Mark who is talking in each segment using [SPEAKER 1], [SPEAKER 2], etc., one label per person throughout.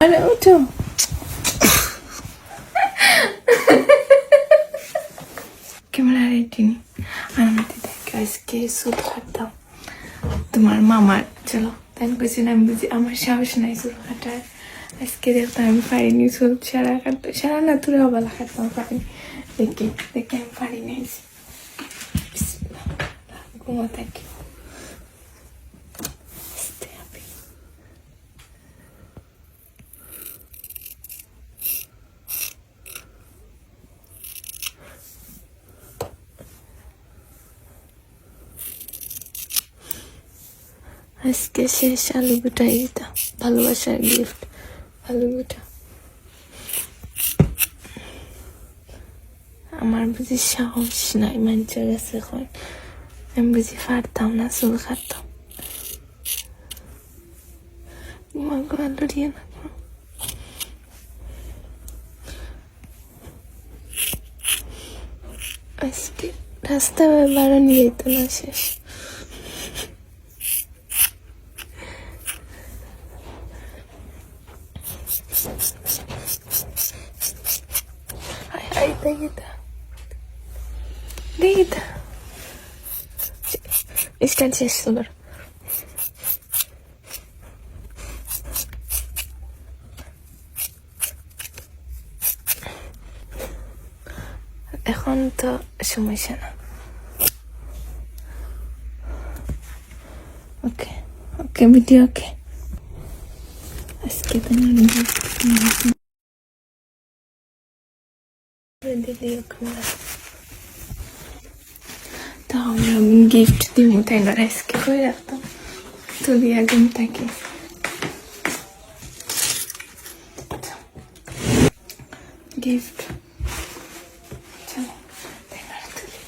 [SPEAKER 1] আরে উঠো camera ready নি আমাদের দেখ আজকে সুদ খাতাম তোমার মামার চলো তাই কইছি না আমি বুঝি আমার সাহস নাই চুল কাটার আজকে দেখতাম আমি পারিনি চুল সারা কাটতে সারা না তুলে অবেলা কাটতাম পারিনি দেখি দেখে আমি পারি নাই ঘুমো থাকি আজকে শেষ আলু গুটা এইটা ভালোবাসার গিফট আলু গুটা আমার বুঝি সাহস নাই, মানুষের কাছে এখন। আমি বুঝি পারতাম না, চুল কাটতাম। মা আলু দিয়ে না আজকে রাস্তা বাড়ানো যেত না শেষ। Ay, ay, Deita. Deita. İşten ses olur. এখন তো সমস্যা না ওকে ওকে ভিডিও ওকে আজকে তোমার দিদি ওখানে তাহলে আমি গিফট দিব তাই না আজকে করে রাখতাম তুলি একদম তাকে গিফট চলো তাই না তুলি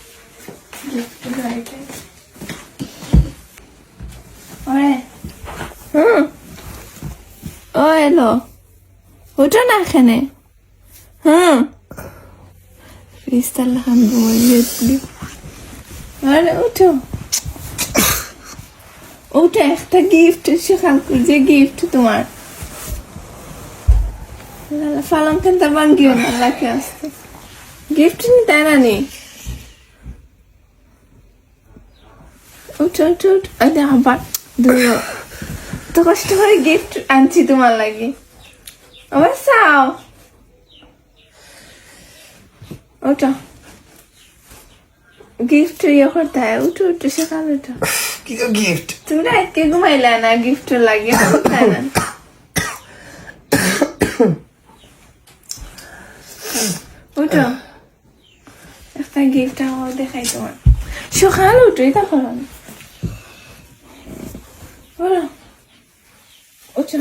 [SPEAKER 1] গিফট গাইতে ওরে হুম ও এলো। ওটা না এখানে। Ristal han ঘুমিয়ে আরে, উঠো। ওটা একটা গিফট সেখান যে গিফট তোমার। না লাকে আসতে। গিফট নি, তাই না নি? আবার কষ্ট করে গিফট আনছি তোমার লাগে। আবার চাও। ওটা গিফট ইয়ে করতে হয়। উঠো উঠো সকাল উঠো।
[SPEAKER 2] কি গিফট
[SPEAKER 1] তুমি রাতকে ঘুমাইলে না? গিফট লাগে না? উঠো। একটা গিফট আমার দেখাই তোমার। সকাল উঠো এটা করো বলো। উঠো,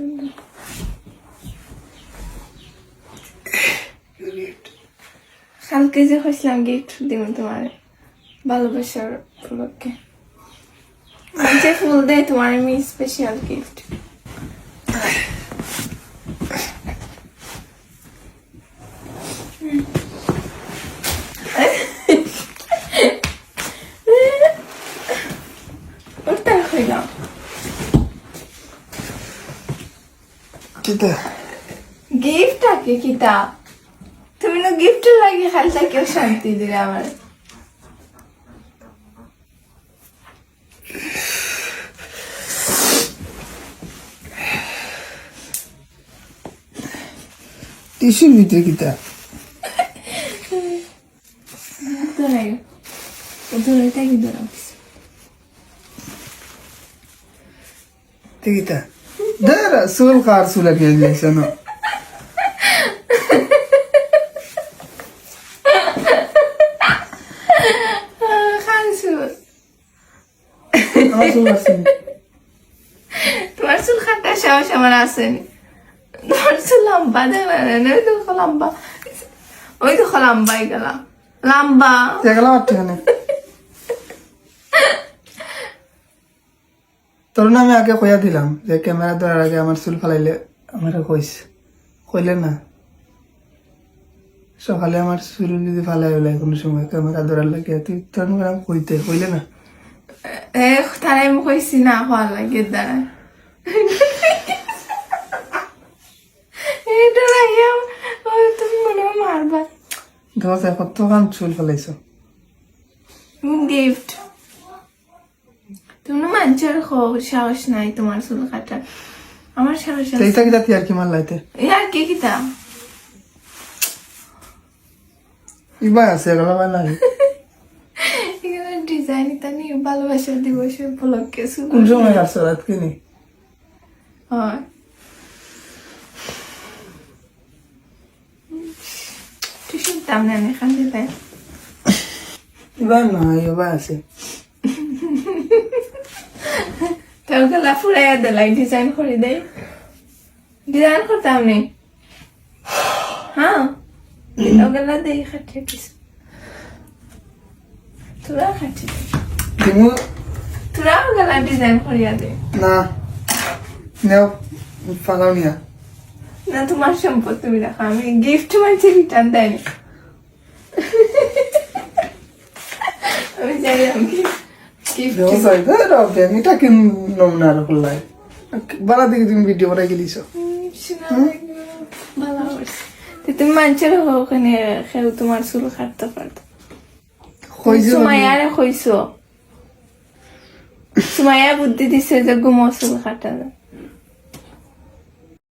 [SPEAKER 1] উঠো। কালকে যে হয়েছিলাম গিফট দিব তোমার ভালোবাসার উপলক্ষে ফুল দেয় তোমার আমি স্পেশাল গিফট
[SPEAKER 2] কিতা
[SPEAKER 1] গিফট? আকে কিতা? তুমি না গিফট লাগে খালটা কেউ শান্তি দিলে আমার।
[SPEAKER 2] টিস্যুর ভিতরে কিতা?
[SPEAKER 1] দূরে থাকি
[SPEAKER 2] তে কিতা? দাঁড়া চুল কার চুল আঁকি গেছে না
[SPEAKER 1] তোমার চুল কাটার সাহস আমার আসেনি তোমার চুল লম্বা দেবে ওই তো লম্বা ওই তো লম্বা গেলাম লম্বা
[SPEAKER 2] দেখলাম আর ঠিকানে তোর আমি আগে কইয়া দিলাম যে ক্যামেরা ধরার আগে আমার চুল ফালাইলে আমার কইস। কইলে না? সকালে আমার চুল যদি ফালাই হলে কোনো সময় ক্যামেরা ধরার লাগে তুই তোর কইতে কইলে না?
[SPEAKER 1] এ তারাই মোক কইছি না হওয়ার লাগে দাঁড়া। এটা লাগিয়া তুমি মনে মারবা।
[SPEAKER 2] দশ কতক্ষণ চুল ফেলাইছো।
[SPEAKER 1] গিফট তুমি না মানুষের সাহস নাই তোমার চুল কাটার। আমার সাহস আছে।
[SPEAKER 2] কি রাতি আর কি
[SPEAKER 1] কিতা?
[SPEAKER 2] ইবা আছে
[SPEAKER 1] এখানে ডিজাইন এটা নিয়ে ভালোবাসা দিবস উপলক্ষে
[SPEAKER 2] কোন সময় রাত
[SPEAKER 1] হয়। তুই শুনতাম না এখান দিতে
[SPEAKER 2] ইবা নাই ইবা আছে
[SPEAKER 1] তোর গলা ফুরাইয়া দিলাই ডিজাইন করে দেই। ডিজাইন করতাম নি হ্যাঁ তোর গলা দেই খাটিয়ে কিছু তোরা খাটি
[SPEAKER 2] দিমু।
[SPEAKER 1] তোরা গলা ডিজাইন করিয়া দে।
[SPEAKER 2] না নেও ফাঁকাও নিয়া।
[SPEAKER 1] না তোমার সম্পদ তুমি রাখো আমি গিফট মাঝে রিটার্ন দেয়নি। আমি জানি আমি গিফট
[SPEAKER 2] ব্যবসায় ধরো ব্যাংকটা কিনলাম না আর করলাই বারা দিকে তুমি ভিডিও বানাই গেলিছ
[SPEAKER 1] তুমি মানুষের ওখানে খেউ তোমার চুল কাটতে পারতো
[SPEAKER 2] কইছো
[SPEAKER 1] বুদ্ধি দিছে যে গুমো চুল কাটা যায়